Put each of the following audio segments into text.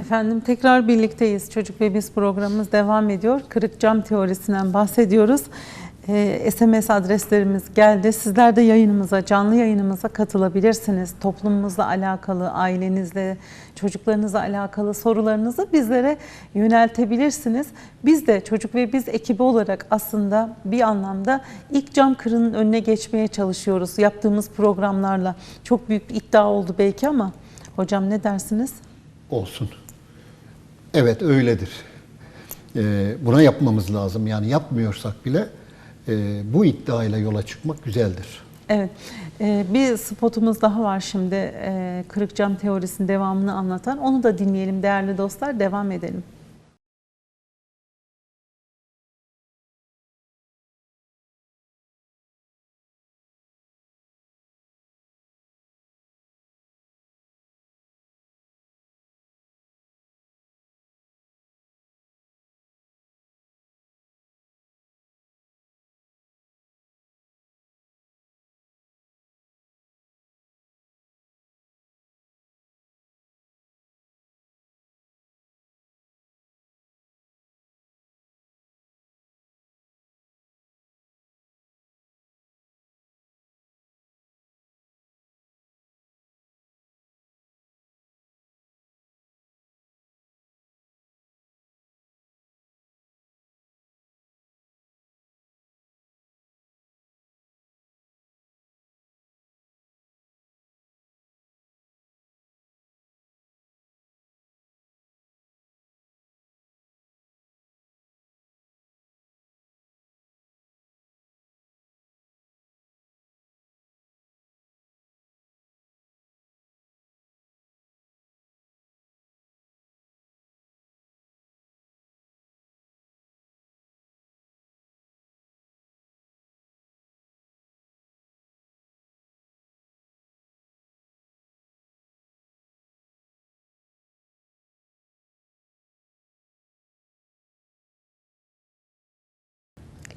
Efendim tekrar birlikteyiz. Çocuk ve Biz programımız devam ediyor. Kırık cam teorisinden bahsediyoruz. Ee, SMS adreslerimiz geldi. Sizler de yayınımıza, canlı yayınımıza katılabilirsiniz. Toplumumuzla alakalı, ailenizle, çocuklarınızla alakalı sorularınızı bizlere yöneltebilirsiniz. Biz de Çocuk ve Biz ekibi olarak aslında bir anlamda ilk cam kırının önüne geçmeye çalışıyoruz. Yaptığımız programlarla. Çok büyük bir iddia oldu belki ama hocam ne dersiniz? olsun. Evet öyledir. Ee, buna yapmamız lazım. Yani yapmıyorsak bile e, bu iddiayla yola çıkmak güzeldir. Evet, e, bir spotumuz daha var şimdi e, kırık cam teorisinin devamını anlatan. Onu da dinleyelim değerli dostlar, devam edelim.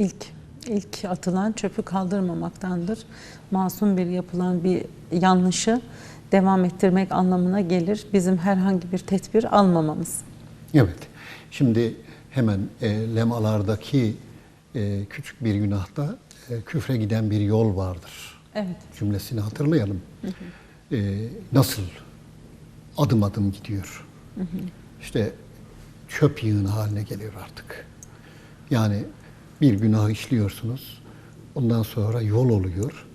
İlk, ilk atılan çöpü kaldırmamaktandır. Masum bir yapılan bir yanlışı devam ettirmek anlamına gelir. Bizim herhangi bir tedbir almamamız. Evet. Şimdi hemen e, lemalardaki e, küçük bir günahta e, küfre giden bir yol vardır. Evet. Cümlesini hatırlayalım. E, nasıl adım adım gidiyor. İşte çöp yığını haline geliyor artık. Yani bir günah işliyorsunuz. Ondan sonra yol oluyor.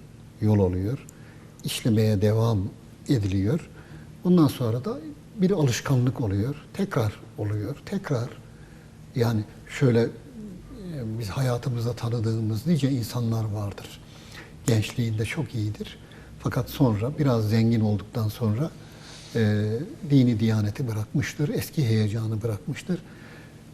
Yol oluyor. İşlemeye devam ediliyor. Ondan sonra da bir alışkanlık oluyor. Tekrar oluyor. Tekrar yani şöyle e, biz hayatımızda tanıdığımız nice insanlar vardır. Gençliğinde çok iyidir. Fakat sonra biraz zengin olduktan sonra e, dini diyaneti bırakmıştır. Eski heyecanı bırakmıştır.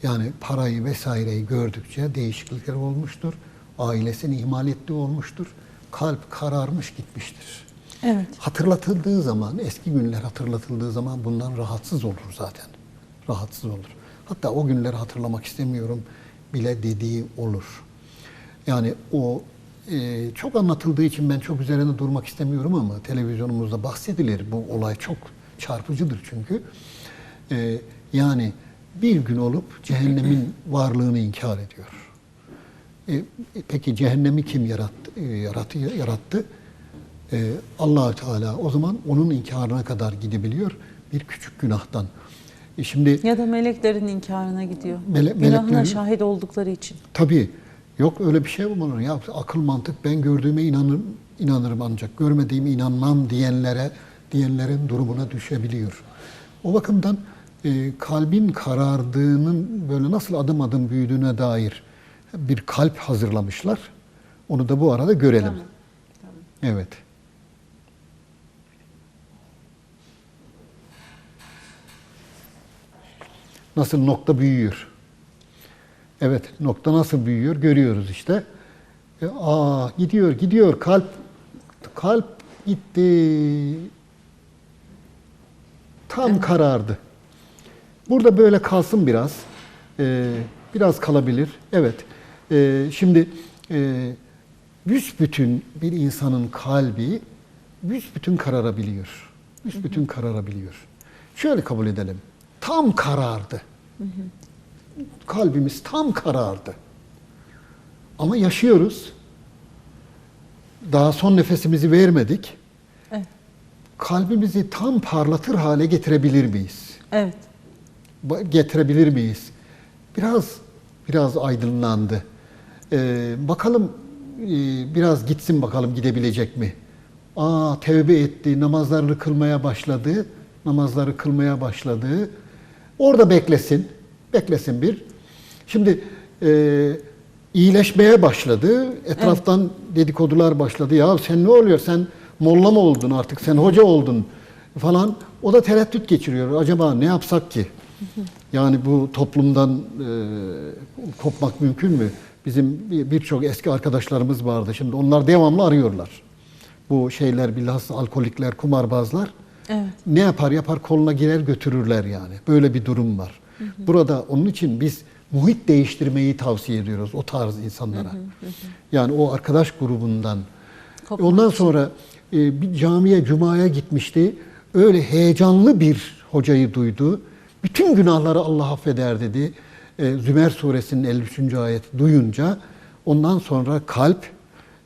Yani parayı vesaireyi gördükçe değişiklikler olmuştur. Ailesini ihmal ettiği olmuştur. Kalp kararmış gitmiştir. Evet. Hatırlatıldığı zaman, eski günler hatırlatıldığı zaman bundan rahatsız olur zaten. Rahatsız olur. Hatta o günleri hatırlamak istemiyorum bile dediği olur. Yani o e, çok anlatıldığı için ben çok üzerine durmak istemiyorum ama televizyonumuzda bahsedilir. Bu olay çok çarpıcıdır çünkü. E, yani bir gün olup cehennemin varlığını inkar ediyor. E, peki cehennemi kim yarattı? E, yarattı, yarattı? E, allah Teala o zaman onun inkarına kadar gidebiliyor bir küçük günahtan. E, şimdi Ya da meleklerin inkarına gidiyor. Mele- Günahına şahit oldukları için. tabii yok öyle bir şey mi olur? Ya akıl mantık ben gördüğüme inanırım, inanırım ancak görmediğime inanmam diyenlere diyenlerin durumuna düşebiliyor. O bakımdan e, kalbin karardığının böyle nasıl adım adım büyüdüğüne dair bir kalp hazırlamışlar. Onu da bu arada görelim. Tamam, tamam. Evet. Nasıl nokta büyüyor. Evet, nokta nasıl büyüyor görüyoruz işte. E, aa gidiyor, gidiyor kalp kalp gitti. Tam karardı. Burada böyle kalsın biraz. Ee, biraz kalabilir. Evet. Ee, şimdi e, büsbütün bir insanın kalbi büsbütün kararabiliyor. Büsbütün kararabiliyor. Şöyle kabul edelim. tam karardı. Kalbimiz tam karardı. Ama yaşıyoruz. Daha son nefesimizi vermedik. Evet. Kalbimizi tam parlatır hale getirebilir miyiz? Evet. Getirebilir miyiz? Biraz biraz aydınlandı. Ee, bakalım e, biraz gitsin bakalım gidebilecek mi? Aa tevbe etti, namazlarını kılmaya başladı. Namazları kılmaya başladı. Orada beklesin. Beklesin bir. Şimdi e, iyileşmeye başladı. Etraftan dedikodular başladı. Ya sen ne oluyor? Sen molla mı oldun artık? Sen hoca oldun falan. O da tereddüt geçiriyor. Acaba ne yapsak ki? Yani bu toplumdan e, kopmak mümkün mü? Bizim bir- birçok eski arkadaşlarımız vardı. Şimdi onlar devamlı arıyorlar. Bu şeyler bilhassa alkolikler, kumarbazlar. Evet. Ne yapar yapar koluna girer götürürler yani. Böyle bir durum var. Burada onun için biz muhit değiştirmeyi tavsiye ediyoruz o tarz insanlara. Yani o arkadaş grubundan. Kopmak Ondan sonra e, bir camiye, cumaya gitmişti. Öyle heyecanlı bir hocayı duydu. Bütün günahları Allah affeder dedi. E, Zümer suresinin 53. ayeti duyunca ondan sonra kalp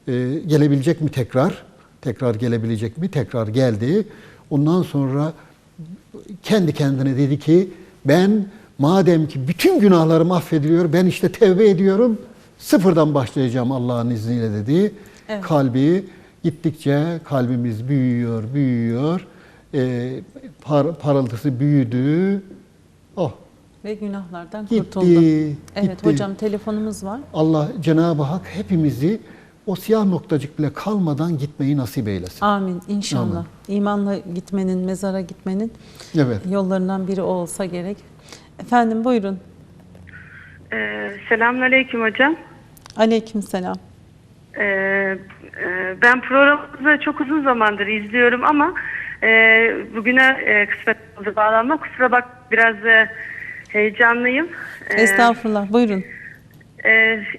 e, gelebilecek mi tekrar? Tekrar gelebilecek mi? Tekrar geldi. Ondan sonra kendi kendine dedi ki ben madem ki bütün günahlarım affediliyor ben işte tevbe ediyorum sıfırdan başlayacağım Allah'ın izniyle dedi. Evet. Kalbi gittikçe kalbimiz büyüyor, büyüyor. E, par, parıltısı büyüdü. Oh Ve günahlardan Gitti, kurtuldu. Evet gitti. hocam telefonumuz var. Allah Cenab-ı Hak hepimizi o siyah noktacık bile kalmadan gitmeyi nasip eylesin. Amin inşallah. Amin. İmanla gitmenin, mezara gitmenin Evet. yollarından biri o olsa gerek. Efendim buyurun. Ee, Selamünaleyküm hocam. Aleykümselam. Ee, e, ben programınızı çok uzun zamandır izliyorum ama e, bugüne e, kısmet oldu bağlanma. Kusura bak biraz e, heyecanlıyım. Ee, Estağfurullah buyurun. e,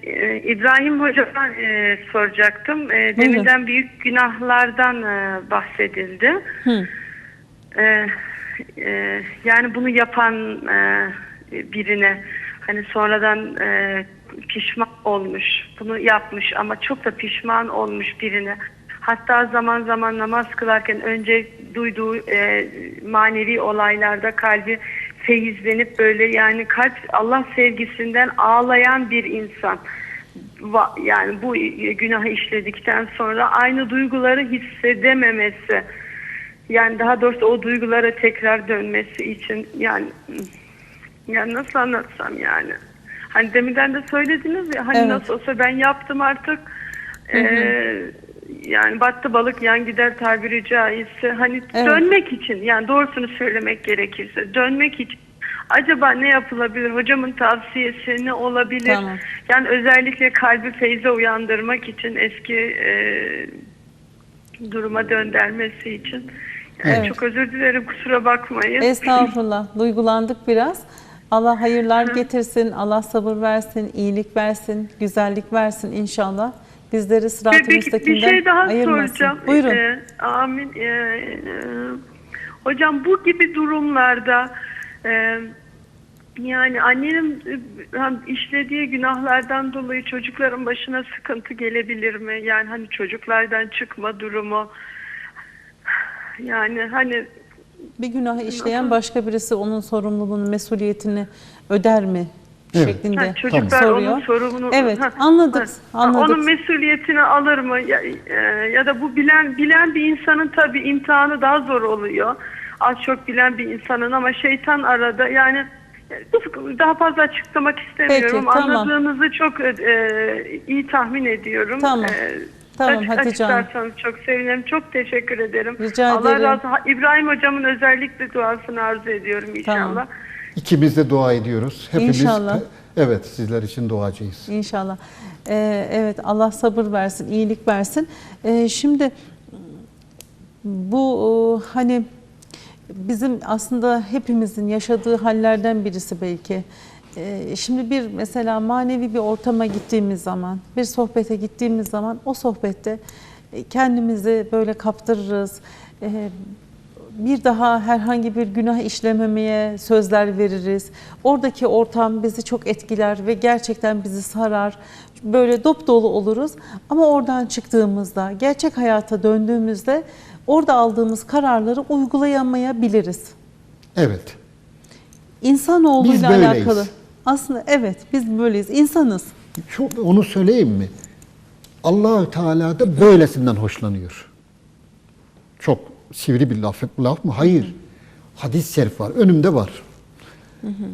e, İbrahim hocama e, soracaktım. E, deminden büyük günahlardan e, bahsedildi. Hı. Ee, e, yani bunu yapan e, birine hani sonradan e, pişman olmuş, bunu yapmış ama çok da pişman olmuş birine hatta zaman zaman namaz kılarken önce duyduğu e, manevi olaylarda kalbi feyizlenip böyle yani kalp Allah sevgisinden ağlayan bir insan. Yani bu günahı işledikten sonra aynı duyguları hissedememesi yani daha doğrusu o duygulara tekrar dönmesi için yani yani nasıl anlatsam yani? Hani deminden de söylediniz ya hani Evet. nasıl olsa ben yaptım artık. Ee, yani battı balık yan gider tabiri caizse hani Evet. dönmek için yani doğrusunu söylemek gerekirse dönmek için acaba ne yapılabilir hocamın tavsiyesi ne olabilir Tamam. yani özellikle kalbi feyze uyandırmak için eski e, duruma döndürmesi için. Yani Evet. Çok özür dilerim kusura bakmayın. Estağfurullah. Duygulandık biraz. Allah hayırlar getirsin, Allah sabır versin, iyilik versin, güzellik versin inşallah. Bizleri sırat-ı Bir, bir, şey daha ayırmasın. soracağım. Buyurun. Ee, amin. Ee, e, hocam bu gibi durumlarda e, yani annenin e, işlediği günahlardan dolayı çocukların başına sıkıntı gelebilir mi? Yani hani çocuklardan çıkma durumu. Yani hani Bir günahı işleyen başka birisi onun sorumluluğunu, mesuliyetini öder mi? Evet. şeklinde Ha, çocuklar soruyor. onun sorumluluğu. Evet, Ha, anladık. ha. anladık. Onun mesuliyetini alır mı? Ya, e, ya da bu bilen bilen bir insanın tabii imtihanı daha zor oluyor. Az çok bilen bir insanın ama şeytan arada yani e, daha fazla açıklamak istemiyorum. Peki, ama tamam. Anladığınızı çok e, iyi tahmin ediyorum. Tamam. E, Tamam, aç- Hatice Hanım. açıklarsanız çok sevinirim. Çok teşekkür ederim. Rica Allah ederim. razı olsun. İbrahim hocamın özellikle duasını arzu ediyorum inşallah. Tamam. İkimiz de dua ediyoruz. Hepimiz İnşallah. evet sizler için duacıyız. İnşallah. Ee, evet Allah sabır versin, iyilik versin. Ee, şimdi bu e, hani bizim aslında hepimizin yaşadığı hallerden birisi belki. Ee, şimdi bir mesela manevi bir ortama gittiğimiz zaman, bir sohbete gittiğimiz zaman o sohbette kendimizi böyle kaptırırız. Bir daha herhangi bir günah işlememeye sözler veririz. Oradaki ortam bizi çok etkiler ve gerçekten bizi sarar. Böyle dop dolu oluruz. Ama oradan çıktığımızda, gerçek hayata döndüğümüzde orada aldığımız kararları uygulayamayabiliriz. Evet. İnsanoğluyla Biz böyleyiz. alakalı. Aslında evet biz böyleyiz. İnsanız. Şu, onu söyleyeyim mi? Allahü Teala da böylesinden hoşlanıyor. Çok sivri bir laf, laf mı? Hayır. Hadis-i şerif var. Önümde var.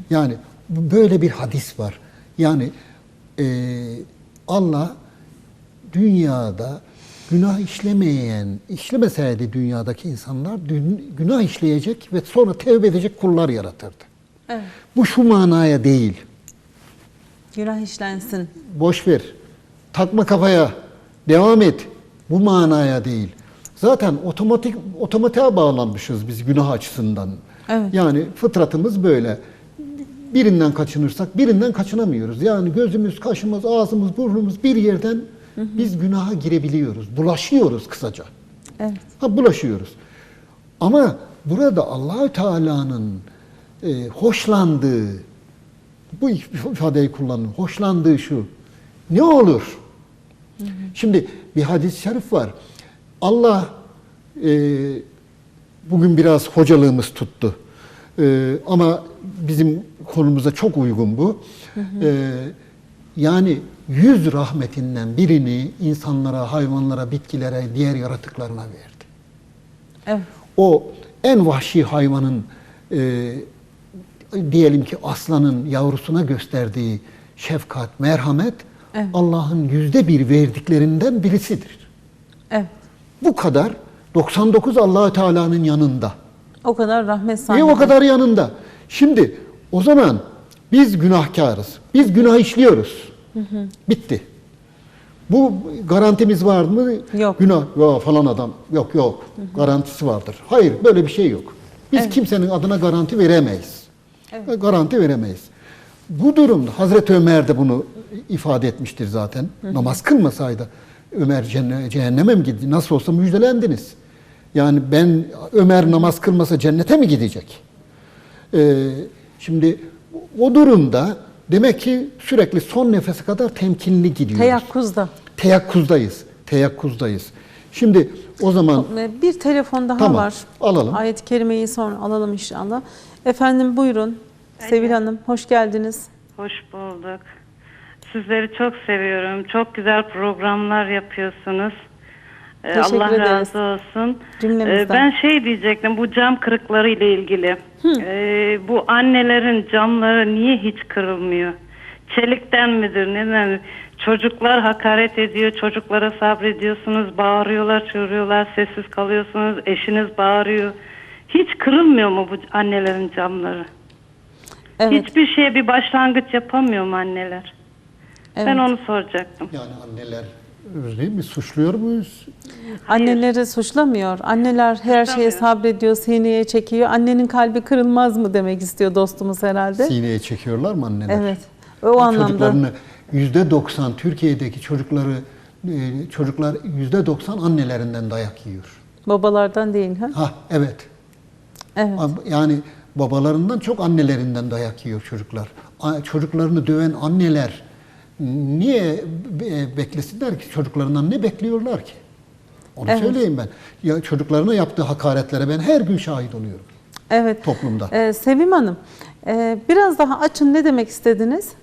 Yani böyle bir hadis var. Yani eee, Allah dünyada günah işlemeyen, işlemeseydi dünyadaki insanlar dün- günah işleyecek ve sonra tevbe edecek kullar yaratırdı. Evet. Bu şu manaya değil. Günah işlensin. boş ver. Takma kafaya. Devam et. Bu manaya değil. Zaten otomatik otomatiğe bağlanmışız biz günah açısından. Evet. Yani fıtratımız böyle. Birinden kaçınırsak birinden kaçınamıyoruz. Yani gözümüz, kaşımız, ağzımız, burnumuz bir yerden biz günaha girebiliyoruz. Bulaşıyoruz kısaca. Evet. Ha bulaşıyoruz. Ama burada Allahü Teala'nın e, hoşlandığı bu ifadeyi kullandım. Hoşlandığı şu. Ne olur? Şimdi bir hadis-i şerif var. Allah e, bugün biraz hocalığımız tuttu. E, ama bizim konumuza çok uygun bu. E, yani yüz rahmetinden birini insanlara, hayvanlara, bitkilere, diğer yaratıklarına verdi. Evet. O en vahşi hayvanın e, diyelim ki aslanın yavrusuna gösterdiği şefkat, merhamet Evet. Allah'ın yüzde bir verdiklerinden birisidir. Evet. Bu kadar 99 Allahü Teala'nın yanında. O kadar rahmet Niye sahibi. o kadar yanında? Şimdi o zaman biz günahkarız. Biz günah işliyoruz. Bitti. Bu garantimiz var mı? Yok. Günah ya falan adam. Yok yok. Garantisi vardır. Hayır böyle bir şey yok. Biz Evet. kimsenin adına garanti veremeyiz. Garanti veremeyiz. Bu durumda Hazreti Ömer de bunu ifade etmiştir zaten. Namaz kılmasaydı Ömer cehenneme mi gitti? Nasıl olsa müjdelendiniz. Yani ben Ömer namaz kılmasa cennete mi gidecek? Ee, şimdi o durumda demek ki sürekli son nefese kadar temkinli gidiyoruz. Teyakkuzda. Teyakkuzdayız. Teyakkuzdayız. Şimdi o zaman Bir telefon daha Tamam, var. alalım. Ayet-i Kerime'yi sonra alalım inşallah. Efendim buyurun. Sevil Hanım hoş geldiniz. Hoş bulduk. Sizleri çok seviyorum. Çok güzel programlar yapıyorsunuz. Ee, Teşekkür Allah ederiz. razı olsun. Ee, Ben şey diyecektim bu cam kırıkları ile ilgili. Ee, bu annelerin camları niye hiç kırılmıyor? Çelikten midir? Neden? Çocuklar hakaret ediyor, çocuklara sabrediyorsunuz, bağırıyorlar, çığırıyorlar, sessiz kalıyorsunuz, eşiniz bağırıyor. Hiç kırılmıyor mu bu annelerin camları? Evet. Hiçbir şeye bir başlangıç yapamıyor mu anneler? Evet. Ben onu soracaktım. yani anneler değil mi? Suçluyor muyuz? Anneleri suçlamıyor. Anneler her şeye sabrediyor, sineye çekiyor. Annenin kalbi kırılmaz mı demek istiyor dostumuz herhalde. Sineye çekiyorlar mı anneler? Evet. O anlamda. Çocuklarını yüzde 90 Türkiye'deki çocukları e, çocuklar yüzde 90 annelerinden dayak yiyor. Babalardan değil ha? Ha evet. Evet. Yani babalarından çok annelerinden dayak yiyor çocuklar. Çocuklarını döven anneler niye be- beklesinler ki? Çocuklarından ne bekliyorlar ki? Onu Evet. söyleyeyim ben. Ya çocuklarına yaptığı hakaretlere ben her gün şahit oluyorum Evet. toplumda. Ee, Sevim Hanım, e, biraz daha açın ne demek istediniz?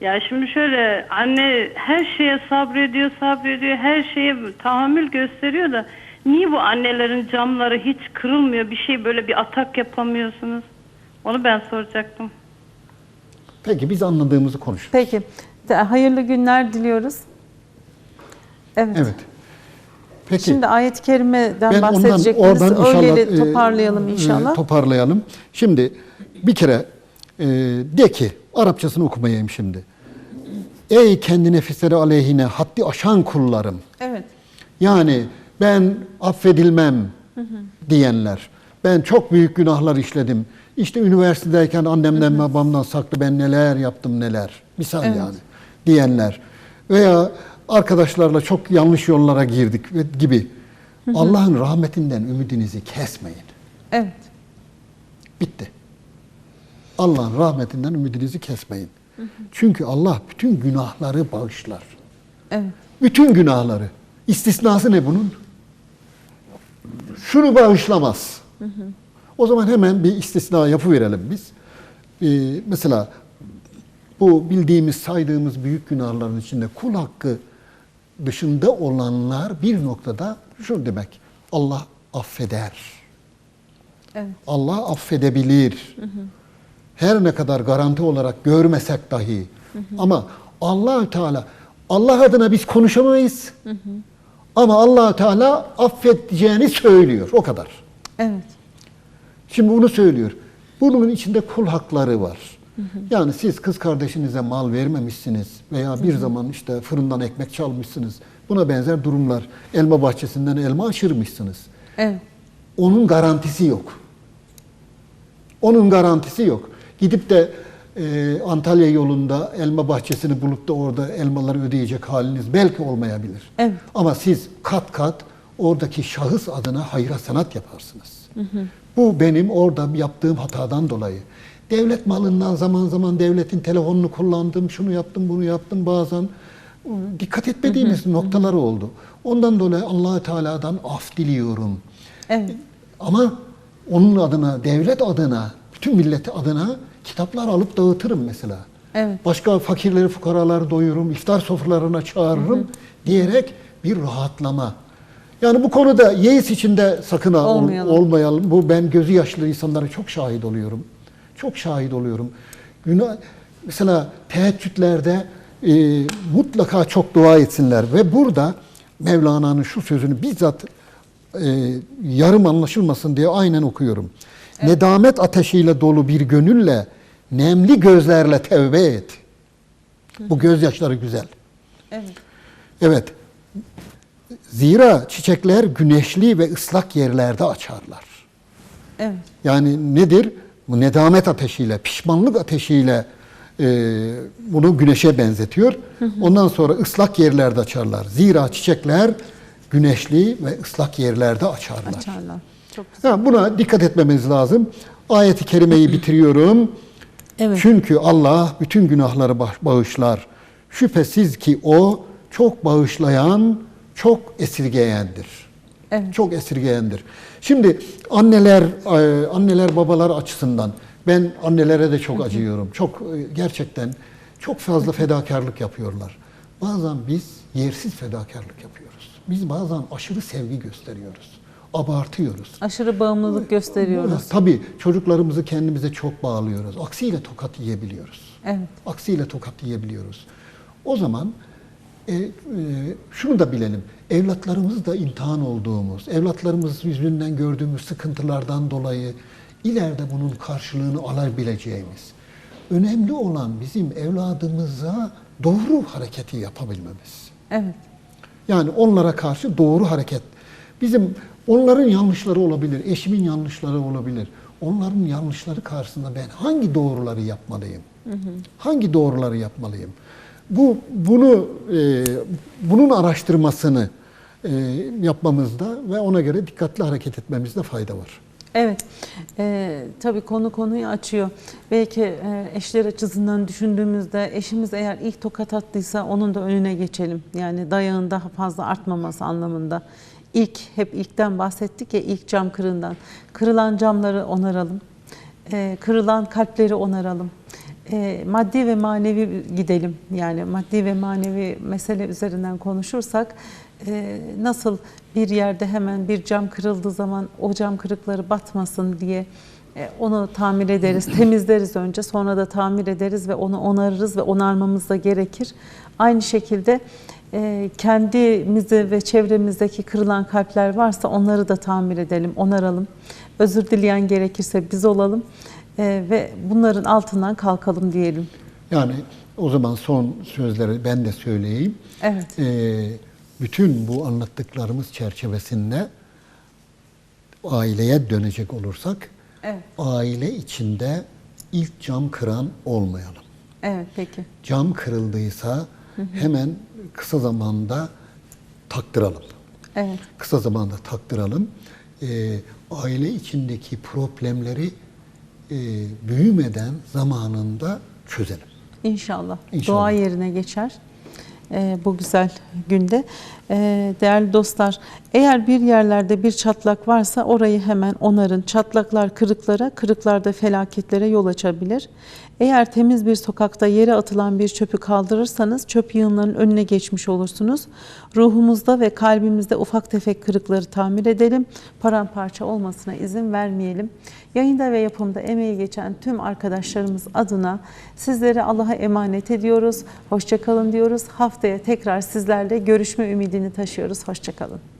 Ya şimdi şöyle anne her şeye sabrediyor, sabrediyor, her şeye tahammül gösteriyor da niye bu annelerin camları hiç kırılmıyor? Bir şey böyle bir atak yapamıyorsunuz. Onu ben soracaktım. Peki biz anladığımızı konuşuruz. Peki. Hayırlı günler diliyoruz. Evet. Evet. Peki. Şimdi ayet-i kerimeden Ben ondan bahsedecektiniz. oradan inşallah Öyle e, toparlayalım e, inşallah. toparlayalım. Şimdi bir kere e, de ki Arapçasını okumayayım şimdi. Ey kendi nefisleri aleyhine haddi aşan kullarım. evet. Yani ben affedilmem diyenler. Ben çok büyük günahlar işledim. İşte üniversitedeyken annemden babamdan saklı ben neler yaptım neler. Misal Evet. yani diyenler. Veya arkadaşlarla çok yanlış yollara girdik gibi. Allah'ın rahmetinden ümidinizi kesmeyin. Evet. Bitti. Allah'ın rahmetinden ümidinizi kesmeyin. Çünkü Allah bütün günahları bağışlar. Evet. Bütün günahları. İstisnası ne bunun? Şunu bağışlamaz. O zaman hemen bir istisna yapıverelim biz. Ee, mesela bu bildiğimiz, saydığımız büyük günahların içinde kul hakkı dışında olanlar bir noktada şu demek. Allah affeder. Evet. Allah affedebilir. Her ne kadar garanti olarak görmesek dahi. Ama Allahü Teala Allah adına biz konuşamayız. Ama Allahü Teala affedeceğini söylüyor. O kadar. Evet. Şimdi bunu söylüyor. Bunun içinde kul hakları var. Yani siz kız kardeşinize mal vermemişsiniz veya bir zaman işte fırından ekmek çalmışsınız. Buna benzer durumlar. Elma bahçesinden elma aşırmışsınız. Evet. Onun garantisi yok. Onun garantisi yok. Gidip de e, Antalya yolunda elma bahçesini bulup da orada elmaları ödeyecek haliniz belki olmayabilir. Evet. Ama siz kat kat oradaki şahıs adına hayra sanat yaparsınız. Bu benim orada yaptığım hatadan dolayı. Devlet malından zaman zaman devletin telefonunu kullandım, şunu yaptım, bunu yaptım bazen dikkat etmediğimiz noktalar oldu. Ondan dolayı allah Teala'dan af diliyorum. Evet. Ama onun adına, devlet adına, bütün millet adına kitaplar alıp dağıtırım mesela. Evet. Başka fakirleri, fukaraları doyururum, iftar sofralarına çağırırım diyerek bir rahatlama. Yani bu konuda yeis içinde sakın ol- Olmayalım. olmayalım. Bu ben gözü yaşlı insanlara çok şahit oluyorum. Çok şahit oluyorum. Günah, mesela teheccüdlerde e, mutlaka çok dua etsinler ve burada Mevlana'nın şu sözünü bizzat e, yarım anlaşılmasın diye aynen okuyorum. Nedamet ateşiyle dolu bir gönülle nemli gözlerle tevbe et. Bu gözyaşları güzel. Evet. Evet. Zira çiçekler güneşli ve ıslak yerlerde açarlar. Evet. Yani nedir? Bu nedamet ateşiyle, pişmanlık ateşiyle e, bunu güneşe benzetiyor. Ondan sonra ıslak yerlerde açarlar. Zira çiçekler güneşli ve ıslak yerlerde açarlar. Açarlar. Çok güzel. Ha, buna dikkat etmemiz lazım. Ayeti kerimeyi bitiriyorum. Evet. Çünkü Allah bütün günahları bağ- bağışlar. Şüphesiz ki o çok bağışlayan, çok esirgeyendir. Evet. Çok esirgeyendir. Şimdi anneler, e, anneler babalar açısından ben annelere de çok acıyorum. Çok e, gerçekten çok fazla fedakarlık yapıyorlar. Bazen biz yersiz fedakarlık yapıyoruz. Biz bazen aşırı sevgi gösteriyoruz. Abartıyoruz. Aşırı bağımlılık gösteriyoruz. Tabii çocuklarımızı kendimize çok bağlıyoruz. Aksiyle tokat yiyebiliyoruz. Evet. Aksiyle tokat yiyebiliyoruz. O zaman e, e, şunu da bilelim. Evlatlarımız da imtihan olduğumuz, evlatlarımız yüzünden gördüğümüz sıkıntılardan dolayı ileride bunun karşılığını alabileceğimiz. Önemli olan bizim evladımıza doğru hareketi yapabilmemiz. Evet. Yani onlara karşı doğru hareket. Bizim onların yanlışları olabilir, eşimin yanlışları olabilir. Onların yanlışları karşısında ben hangi doğruları yapmalıyım? Hangi doğruları yapmalıyım? Bu bunu e, bunun araştırmasını e, yapmamızda ve ona göre dikkatli hareket etmemizde fayda var. Evet, Ee, tabii konu konuyu açıyor. Belki e, eşler açısından düşündüğümüzde eşimiz eğer ilk tokat attıysa onun da önüne geçelim. Yani dayağın daha fazla artmaması anlamında. İlk, hep ilkten bahsettik ya ilk cam kırından. Kırılan camları onaralım, Ee, kırılan kalpleri onaralım. Ee, maddi ve manevi gidelim. Yani maddi ve manevi mesele üzerinden konuşursak e, nasıl bir yerde hemen bir cam kırıldığı zaman o cam kırıkları batmasın diye e, onu tamir ederiz, temizleriz önce sonra da tamir ederiz ve onu onarırız ve onarmamız da gerekir. Aynı şekilde e, kendimizi ve çevremizdeki kırılan kalpler varsa onları da tamir edelim, onaralım. Özür dileyen gerekirse biz olalım e, ve bunların altından kalkalım diyelim. Yani o zaman son sözleri ben de söyleyeyim. Evet. Ee, bütün bu anlattıklarımız çerçevesinde aileye dönecek olursak Evet. aile içinde ilk cam kıran olmayalım. Evet peki. Cam kırıldıysa hemen kısa zamanda taktıralım. Evet. Kısa zamanda taktıralım. e, aile içindeki problemleri e, büyümeden zamanında çözelim. İnşallah. İnşallah. Dua yerine geçer e, bu güzel günde. E, değerli dostlar, eğer bir yerlerde bir çatlak varsa orayı hemen onarın. Çatlaklar kırıklara, kırıklarda felaketlere yol açabilir. Eğer temiz bir sokakta yere atılan bir çöpü kaldırırsanız çöp yığınlarının önüne geçmiş olursunuz. Ruhumuzda ve kalbimizde ufak tefek kırıkları tamir edelim. Paramparça olmasına izin vermeyelim. Yayında ve yapımda emeği geçen tüm arkadaşlarımız adına sizleri Allah'a emanet ediyoruz. Hoşçakalın diyoruz. Haftaya tekrar sizlerle görüşme ümidini taşıyoruz. Hoşçakalın.